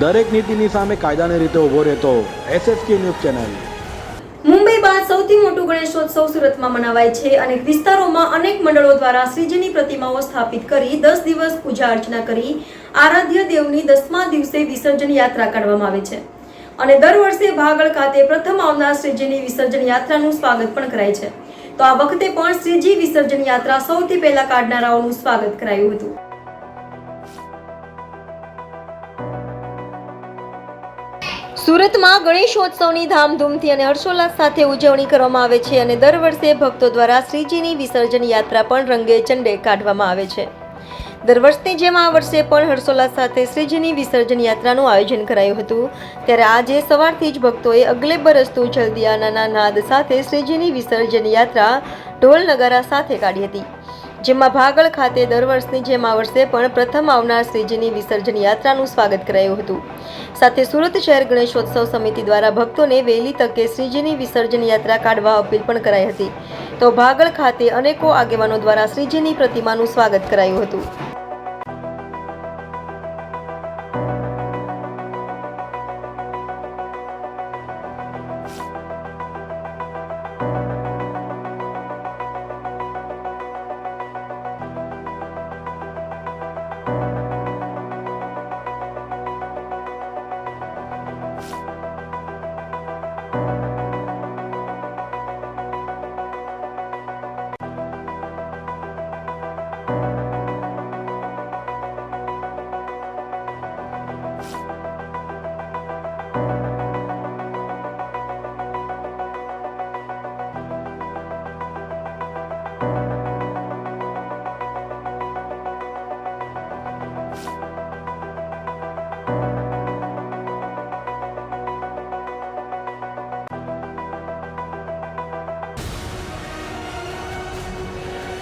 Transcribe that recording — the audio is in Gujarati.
દરેક નીતિની સામે કાયદાની રીતે ઊભો રહેતો એસએસકે ન્યૂઝ ચેનલ. મુંબઈ બાદ સૌથી મોટું ગણેશોત્સવ સુરતમાં મનાવાય છે અનેક વિસ્તારોમાં અનેક મંડળો દ્વારા શ્રીજીની પ્રતિમાઓ સ્થાપિત કરી દસ દિવસ પૂજા અર્ચના કરી આરાધ્ય દેવની દસમા દિવસે વિસર્જન યાત્રા કાઢવામાં આવે છે. અને દર વર્ષે ભાગળ ખાતે પ્રથમ આવનાર શ્રીજીની વિસર્જન યાત્રાનું સ્વાગત પણ કરાય છે. તો આ વખતે પણ શ્રીજી વિસર્જન યાત્રા સૌથી પહેલા કાઢનારાઓનું સ્વાગત કરાયું હતું. સુરતમાં ગણેશોત્સવની ધામધૂમથી અને હર્ષોલ્લાસ સાથે ઉજવણી કરવામાં આવે છે અને દર વર્ષે ભક્તો દ્વારા શ્રીજીની વિસર્જન યાત્રા પણ રંગે ચંડે કાઢવામાં આવે છે. દર વર્ષની જેમ આ વર્ષે પણ હર્ષોલ્લાસ સાથે શ્રીજીની વિસર્જન યાત્રાનું આયોજન કરાયું હતું. ત્યારે આજે સવારથી જ ભક્તોએ અગલે બરસતું જલ્દિયાના નાદ સાથે શ્રીજીની વિસર્જન યાત્રા ઢોલ નગારા સાથે કાઢી હતી. જેમાં ભાગળ ખાતે દર વર્ષની જેમ આ વર્ષે પણ પ્રથમ આવનાર શ્રીજીની વિસર્જન યાત્રાનું સ્વાગત કરાયું હતું. સાથે સુરત શહેર ગણેશોત્સવ સમિતિ દ્વારા ભક્તોને વહેલી તકે શ્રીજીની વિસર્જન યાત્રા કાઢવા અપીલ પણ કરાઈ હતી. તો ભાગળ ખાતે અનેકો આગેવાનો દ્વારા શ્રીજીની પ્રતિમાનું સ્વાગત કરાયું હતું.